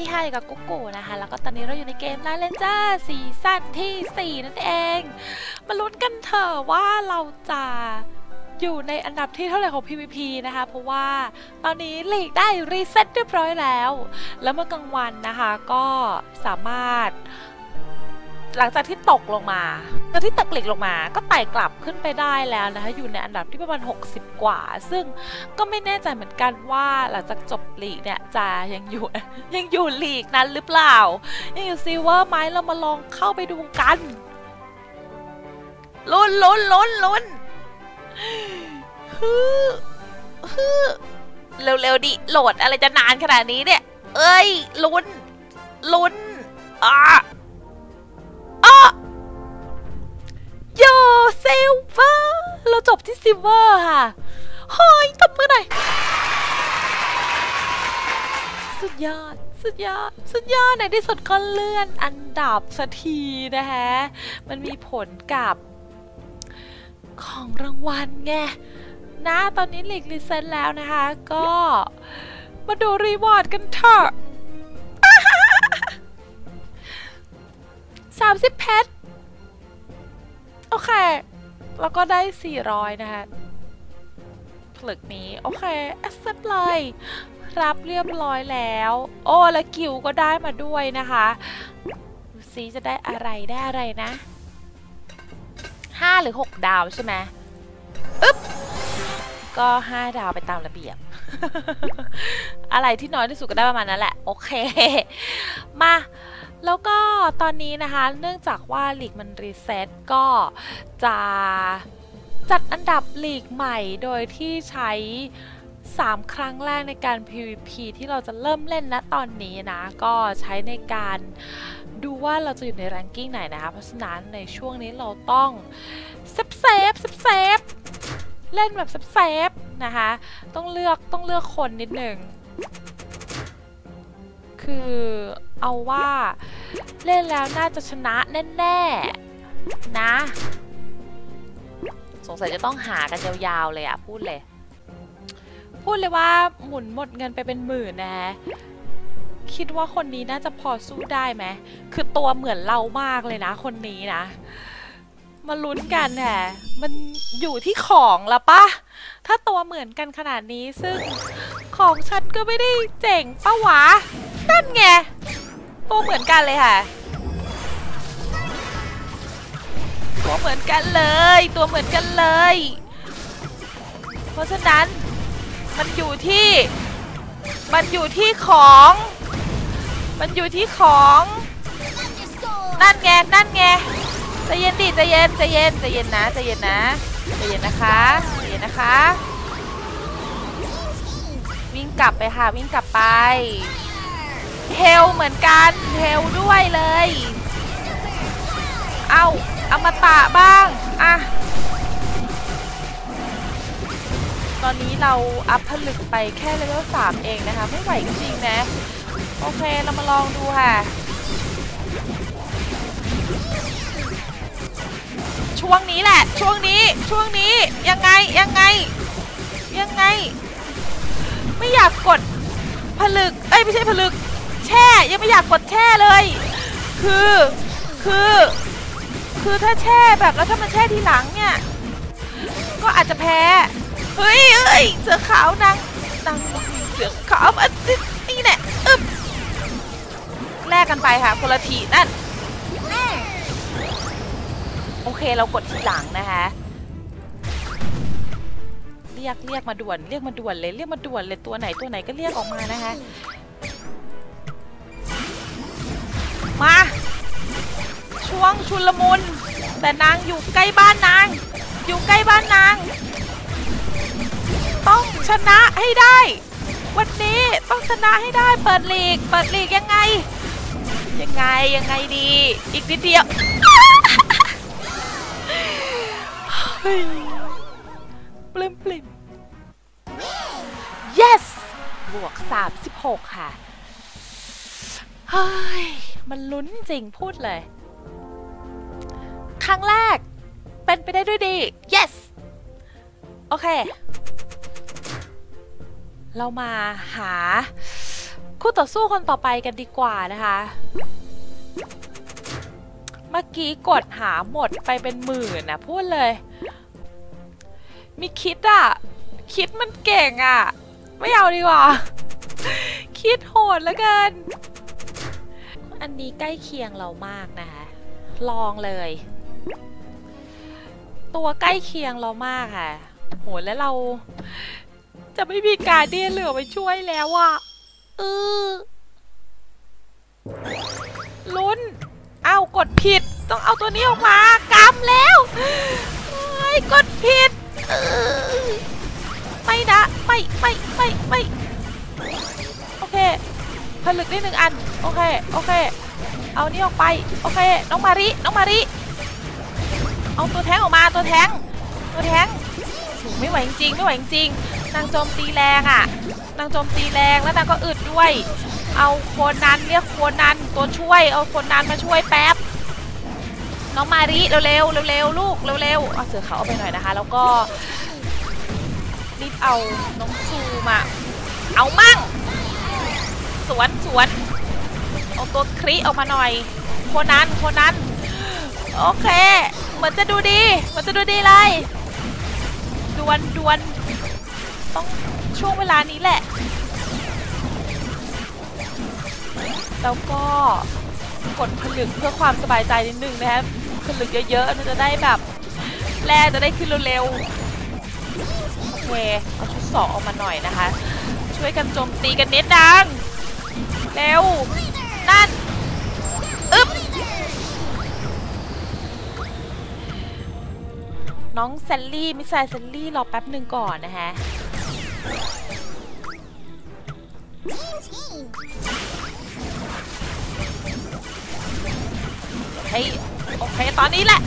ดีค่ะอยู่กับกุ๊กกูนะคะ แล้วก็ตอนนี้เราอยู่ในเกมลาเลนจ้าซีซั่นที่ 4 นั่นเอง มาลุ้นกันเถอะว่าเราจะอยู่ในอันดับที่เท่าไหร่ของ PVP นะคะ เพราะว่าตอนนี้หลีกได้รีเซ็ตเรียบร้อยแล้ว แล้วเมื่อกลางวันนะคะก็สามารถ หลังจากที่ตกลงมาตอนที่ตกหลีกลงมา ก็ไต่กลับขึ้นไปได้แล้วนะคะอยู่ในอันดับที่ประมาณ 60 กว่า ซึ่งก็ไม่แน่ใจเหมือนกันว่าหลังจากจบหลีกเนี่ยจะยังอยู่ยังอยู่หลีกนั้นหรือเปล่า ยังอยู่ซิเวอร์ไหมเรามาลองเข้าไปดูกันลุ้นลุ้นลุ้นลุ้นฮึฮึเร็วๆดิโหลดอะไรจะนานขนาดนี้เนี่ย เอ้ยลุ้นลุ้นอะ โยซิลเวอร์เราจบที่ซิลเวอร์ค่ะเฮ้ยตบมือหน่อย สุดยอด สุดยอด สุดยอดในที่สุดก็เลื่อนอันดับสักทีนะคะ มันมีผลกับของรางวัลไงนะตอนนี้หลีกรีเซ็ตแล้วนะคะ ก็มาดูรีวอร์ดกันเถอะ สามสิบเพชรโอเค แล้วก็ได้ 400 นะคะผลึกนี้ โอเค accept เลยรับเรียบร้อยแล้ว โอ้ และกิวก็ได้มาด้วยนะคะดูซิจะได้อะไรได้อะไรนะ5หรือ6ดาวใช่ไหมอึ๊บ ก็5ดาวไปตามระเบียบ อะไรที่น้อยที่สุดก็ได้ประมาณนั้นแหละ โอเค มา แล้วก็ตอนนี้นะคะเนื่องจากว่าลีกมันรีเซ็ตก็จะจัดอันดับลีกใหม่โดยที่ใช้ 3 ครั้งแรกในการ PVP ที่เราจะเริ่มเล่นณตอนนี้นะ ก็ใช้ในการดูว่าเราจะอยู่ในแรงกิ้งไหนนะคะ เพราะฉะนั้นในช่วงนี้เราต้องเซฟเซฟเซฟเซฟเล่นแบบเซฟเซฟนะคะ ต้องเลือกต้องเลือกคนนิดหนึ่งคือ เอาว่า เล่นแล้วน่าจะชนะแน่ๆนะ สงสัยจะต้องหากันยาวๆเลยอะพูดเลย พูดเลยว่าหมุนหมดเงินไปเป็นหมื่นนะฮะคิดว่าคนนี้น่าจะพอสู้ได้ไหมคือตัวเหมือนเรามากเลยนะ คนนี้นะ มาลุ้นกันแหะมันอยู่ที่ของละปะถ้าตัวเหมือนกันขนาดนี้ซึ่งของฉันก็ไม่ได้เจ๋งปะวะ นั่นไง ตัวเหมือนกันเลยค่ะ ตัวเหมือนกันเลย ตัวเหมือนกันเลย เพราะฉะนั้นมันอยู่ที่ มันอยู่ที่ของ มันอยู่ที่ของ นั่นไง นั่นไงใจเย็นดิใจเย็นใจเย็นใจเย็นนะใจเย็นนะใจเย็นนะคะใจเย็นนะคะ วิ่งกลับไปค่ะ วิ่งกลับไป เฮลเหมือนกันเฮลด้วยเลย เอาเอามาตะบ้างอะตอนนี้เราอัพผลึกไปแค่เลเวล3เองนะคะ ไม่ไหวจริงนะ โอเคเรามาลองดูค่ะ ช่วงนี้แหละ ช่วงนี้ช่วงนี้ยังไงยังไง ยังไง ไม่อยากกดผลึก เอ้ย ไม่ใช่ผลึก แช่ ยังไม่อยากกดแช่เลย คือคือ คือถ้าแช่แบบแล้วถ้ามันแช่ทีหลังเนี่ย ก็อาจจะแพ้เฮ้ยเอ้ยเสือขาวนางนางเสือขาวอันนี้นี่แหละอึบแลกกันไปค่ะคนละทีนั่นโอเคเรากดทีหลังนะคะเรียกเรียกมาด่วนเรียกมาด่วนเลยเรียกมาด่วนเลยตัวไหนตัวไหนก็เรียกออกมานะคะ มา ช่วงชุลมุน แต่นางอยู่ใกล้บ้านนาง อยู่ใกล้บ้านนาง ต้องชนะให้ได้ วันนี้ต้องชนะให้ได้เปิดลีก เปิดลีกยังไง ยังไงยังไงดี อีกนิดเดียวเปลิมปลิม yes บวก 36 ค่ะ เฮ้ย มันลุ้นจริงพูดเลย ครั้งแรก เป็นไปได้ด้วยดี yes โอเค เรามาหา คู่ต่อสู้คนต่อไปกันดีกว่านะคะ เมื่อกี้กดหาหมดไปเป็นหมื่นนะพูดเลย มีคิดอะคิดมันเก่งอะไม่เอาดีกว่า คิดโหดแล้วกัน อันนี้ใกล้เคียงเรามากนะคะ ลองเลย ตัวใกล้เคียงเรามากค่ะ โหแล้วเรา จะไม่มีการเดียนเหลือไปช่วยแล้วอะเออลุ้น เอากดผิด ต้องเอาตัวนี้ออกมากำแล้วเฮ้กดผิดออไม่นะไม่ไม่ไม่ไม่โอเคผลึกได้หนึ่งอัน โอเค โอเค เอานี่ออกไป โอเค น้องมาริ น้องมาริ เอาตัวแท้งออกมา ตัวแท้ง ตัวแท้งไม่ไหวจริง ไม่ไหวจริง นางโจมตีแรงอะ นางโจมตีแรงแล้วนางก็อึดด้วย เอาโคนนั้นเรียกโคนนั้นตัวช่วย เอาโคนนั้นมาช่วยแป๊บ น้องมาริเร็วๆเร็วๆลูกเร็วๆเอาเสือเขาเอาไปหน่อยนะคะ แล้วก็รีบเอาน้องซูมา เอามั่ง สวนสวน เอาตัวคริออกมาหน่อย โคนนั้นโคนนั้นโอเค เหมือนจะดูดี เหมือนจะดูดีเลยดวนดวนต้องช่วงเวลานี้แหละ แล้วก็กดผลึกเพื่อความสบายใจนิดนึงนะครับผลึกเยอะๆมันจะได้แบบแร่จะได้ขึ้นเร็วๆโอเคเอาชุดสองออกมาหน่อยนะคะ ช่วยกันโจมตีกันเนิดดัง เร็ว นั่นอึ๊บน้องแซลลี่ มิสไซแซลลี่ รอแป๊บหนึ่งก่อนนะฮะเฮ้ยโอเค ตอนนี้แหละ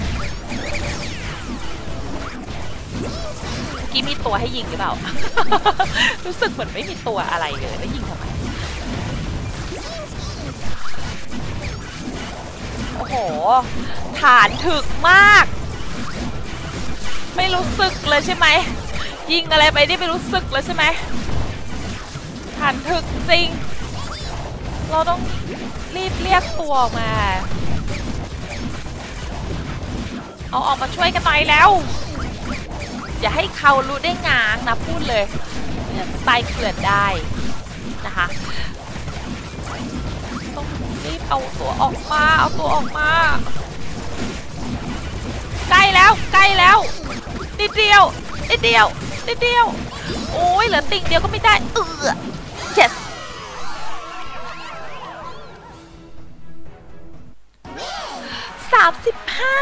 เมื่อกี้มีตัวให้ยิงหรือเปล่า รู้สึกเหมือนไม่มีตัวอะไรเลย แล้วยิงทำไม ห ฐานถึกมาก ไม่รู้สึกเลยใช่ไหม ยิงอะไรไปนี่ไม่รู้สึกเลยใช่ไหม ฐานถึกจริง เราต้องรีบเรียกตัวมา เอาออกมาช่วยกันหน่อยแล้ว อย่าให้เขารู้ได้งางนะพูดเลย ตายเกลือนได้นะคะ เอาตัวออกมา เอาตัวออกมา ใกล้แล้ว ใกล้แล้ว นิดเดียว นิดเดียว นิดเดียว โอ้ยเหลือติ่งเดียวก็ไม่ได้ เออ yes สามสิบห้า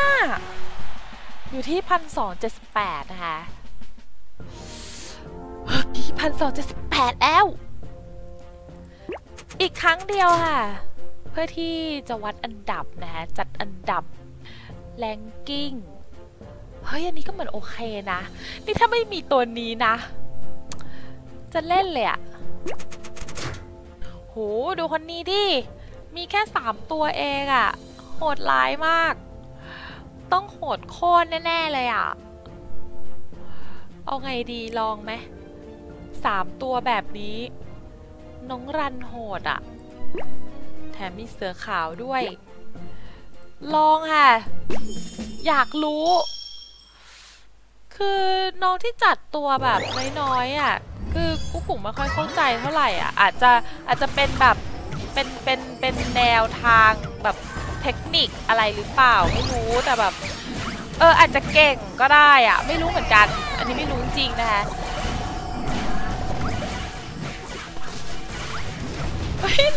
อยู่ที่พันสองเจ็ดสิบแปดนะคะที่พันสองเจ็ดสิบแปดแล้ว อีกครั้งเดียวค่ะ เพื่อที่จะวัดอันดับนะคะจัดอันดับแรงกิ้งเฮ้ย อันนี้ก็เหมือนโอเคนะ นี่ถ้าไม่มีตัวนี้นะ จะเล่นเลยอะโห ดูคนนี้ดิ มีแค่สามตัวเองอะโหดร้ายมาก ต้องโหดโค่นแน่ ๆ เลยอะเอาไงดีลองไหมสามตัวแบบนี้ น้องรันโหดอะ มมีเสือขาวด้วย ลองค่ะ อยากรู้ คือน้องที่จัดตัวแบบน้อยๆอะ คือกุ๊กกุ๋งไม่ค่อยเข้าใจเท่าไหร่อะ อาจจะอาจจะเป็นแบบเป็นเป็นเป็นแนวทางแบบเทคนิคอะไรหรือเปล่าไม่รู้แต่แบบ เอออาจจะเก่งก็ได้อะ ไม่รู้เหมือนกัน อันนี้ไม่รู้จริงนะคะ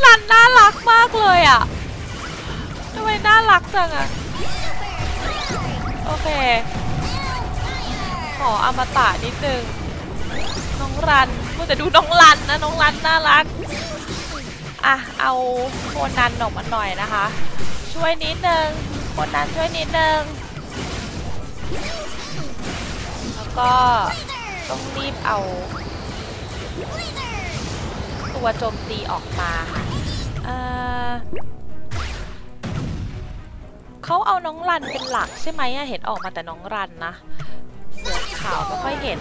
รันน่ารักมากเลยอะทำไมน่ารักจังอะ โอเค ขออมตะนิดนึง น้องรันมัวแต่ดูน้องรันนะ น้องรันน่ารัก อะ เอาโคนันออกมาหน่อยนะคะ ช่วยนิดนึงโคนนันช่วยนิดนึง แล้วก็ต้องรีบเอา ตัวโจมตีออกมาค่ะเขาเอาน้องรันเป็นหลักใช่ไหมเห็นออกมาแต่น้องรันนะเสือขาวไม่ค่อยเห็น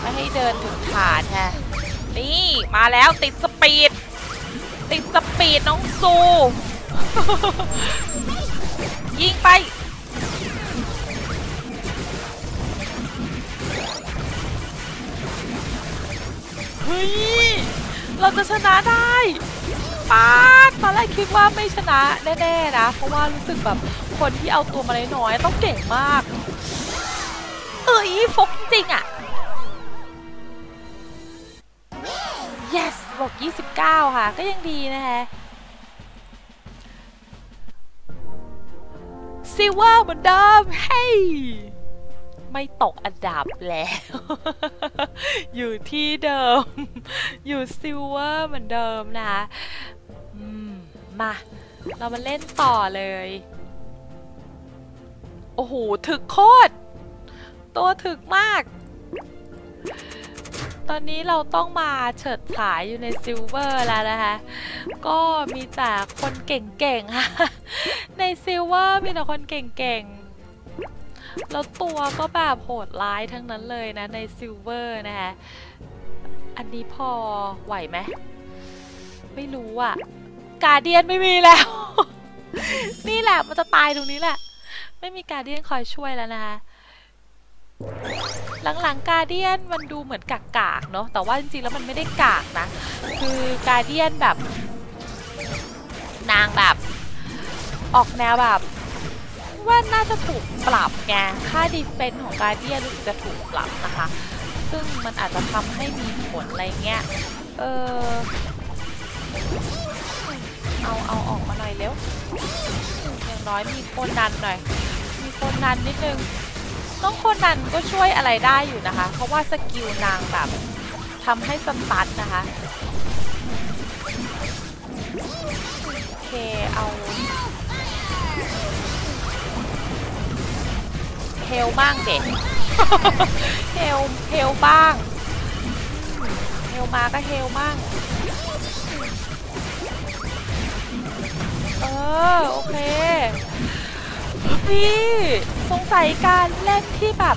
ไม่ให้เดินถึงฐานแฮนี่มาแล้วติดสปีด ติดสปีดน้องซู ยิงไป ฮ้ย เราจะชนะได้ป้าตอนแรกคิดว่าไม่ชนะแน่ๆนะ เพราะว่ารู้สึกแบบคนที่เอาตัวมาน้อยต้องเก่งมากเอ้ยฟกจริงอะ yes บวก29 ค่ะ ก็ยังดีนะคะซิลเวอร์เหมือนเดิมเฮ้ย ไม่ตกอันดับแล้ว อยู่ที่เดิม อยู่ซิลเวอร์เหมือนเดิมนะคะมมา เรามาเล่นต่อเลย โอ้โห ถึกโคตร ตัวถึกมาก ตอนนี้เราต้องมาเฉิดฉายอยู่ในซิลเวอร์แล้วนะคะ ก็มีแต่คนเก่งๆค่ะ ในซิลเวอร์มีแต่คนเก่งๆ แล้วตัวก็แบบโหดร้ายทั้งนั้นเลยนะในซิลเวอร์นะคะ อันนี้พอไหวไหม ไม่รู้อะการเดียนไม่มีแล้ว นี่แหละมันจะตายตรงนี้แหละ ไม่มีการเดียนคอยช่วยแล้วนะคะหลังๆการเดียนมันดูเหมือนกากๆเนาะแต่ว่าจริงๆแล้วมันไม่ได้กากนะ คือการเดียนแบบ นางแบบ ออกแนวแบบ ว่าน่าจะถูกปรับไงค่าดีเฟนส์ของการเดียรู้สึกจะถูกปรับนะคะ ซึ่งมันอาจจะทำให้มีผลอะไรเงี้ย เออเอาเอาออกมาหน่อยเร็วอย่างน้อยมีโคนนันหน่อย มีโคนนันนิดนึงน้องโคนนันก็ช่วยอะไรได้อยู่นะคะ เพราะว่าสกิลนางแบบทำให้สตันนะคะโอเคเอา เฮลบ้างเด็กเฮลเฮลบ้างเฮลมาก็เฮลบ้าง เออ โอเค พี่สงสัยการเล่นที่แบบ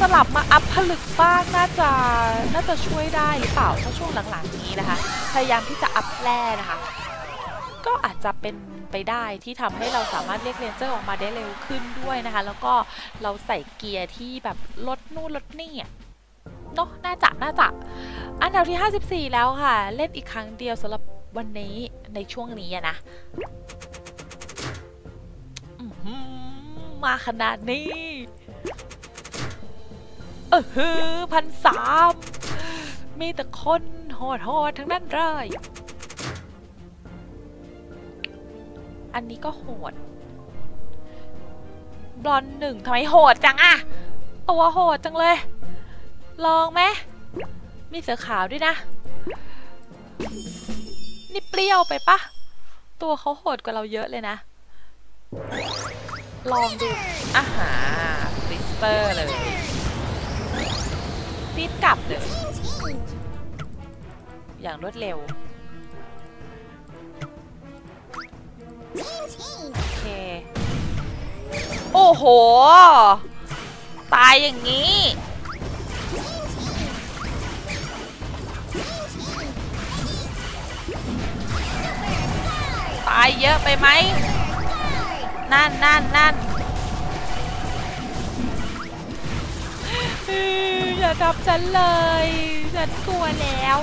สลับมาอัพผลึกบ้างน่าจะน่าจะช่วยได้หรือเปล่า เพราะช่วงหลังๆนี้นะคะ พยายามที่จะอัพแร่นะคะ ก็อาจจะเป็น ไปได้ที่ทำให้เราสามารถเรียกเรนเจอร์ออกมาได้เร็วขึ้นด้วยนะคะ แล้วก็เราใส่เกียร์ที่แบบลดนู่นลดนี่เนาะน่าจะน่าจะอันดับที่ 54 แล้วค่ะ เล่นอีกครั้งเดียวสำหรับวันนี้ในช่วงนี้นะมาขนาดนี้เออฮือพันสามมีแต่คนโหดโหดทั้งนั้นเลย อันนี้ก็โหด บลอนหนึ่งทำไมโหดจังอะตัวโหดจังเลย ลองไหมมีเสือขาวด้วยนะ นี่เปรี้ยวไปปะ ตัวเขาโหดกว่าเราเยอะเลยนะ ลองดูอาหารฟริสเตอร์เลยรีบกลับเลย อย่างรวดเร็ว โอ้โห ตายอย่างนี้ ตายเยอะไปไหม นั่นนั่นนั่นอื้ออย่าทับฉันเลย ฉันกลัวแล้ว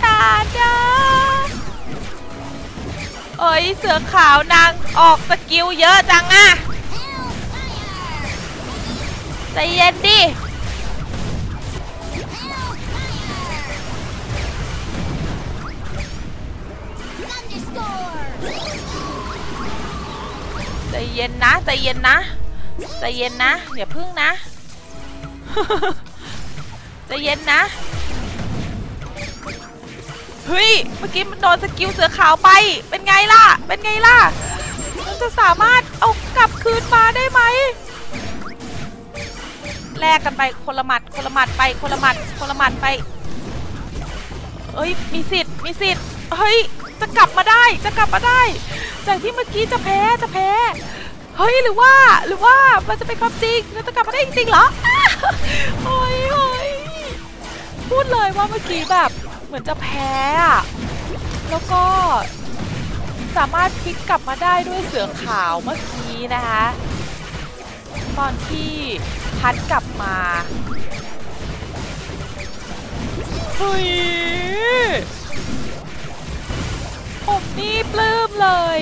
ทาดา เอ้ยเสือขาวนางออกสกิลเยอะจังอะใจเย็นดิใจเย็นนะใจเย็นนะใจเย็นนะอย่าพึ่งนะใจเย็นนะ เฮ้ย เมื่อกี้มันโดนสกิลเสือขาวไป เป็นไงล่ะ เป็นไงล่ะมันจะสามารถเอากลับคืนมาได้ไหม แลกกันไปคนละหมัด คนละหมัดไป คนละหมัด คนละหมัดไป เอ้ย มีสิทธิ์ มีสิทธิ์ เฮ้ย จะกลับมาได้ จะกลับมาได้ จากที่เมื่อกี้จะแพ้ จะแพ้ เฮ้ย หรือว่า หรือว่ามันจะเป็นความจริงเราจะกลับมาได้จริงๆเหรอ โอ้ยโอ้ยพูดเลยว่าเมื่อกี้แบบ มือนจะแพ้อะแล้วก็สามารถพลิกกลับมาได้ด้วยเสือขาวเมื่อกี้นะคะ ตอนที่พัดกลับมาเฮ้ยผมนี่ปลื้มเลย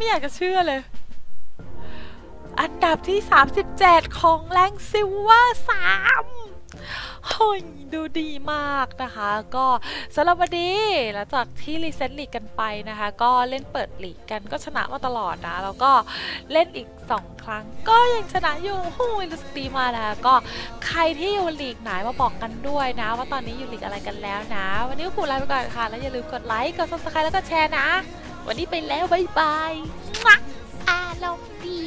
ไม่อยากจะเชื่อเลย อันดับที่ 37 ของแรงซิลเวอร์3เฮ้ยดูดีมากนะคะ ก็สำหรับวันนี้หลังจากที่รีเซ็ตลีกกันไปนะคะ ก็เล่นเปิดลีกกันก็ชนะมาตลอดนะ แล้วก็เล่นอีก 2 ครั้ง ก็ยังชนะอยู่หูยรู้สึกดีมากนะคะก็ใครที่อยู่ลีกไหนมาบอกกันด้วยนะ ว่าตอนนี้อยู่ลีกอะไรกันแล้วนะ วันนี้ครูลาไปก่อนค่ะ แล้วอย่าลืมกดไลค์กด subscribe แล้วก็แชร์นะ วันนี้ไปแล้วบายบายอารมณ์ดี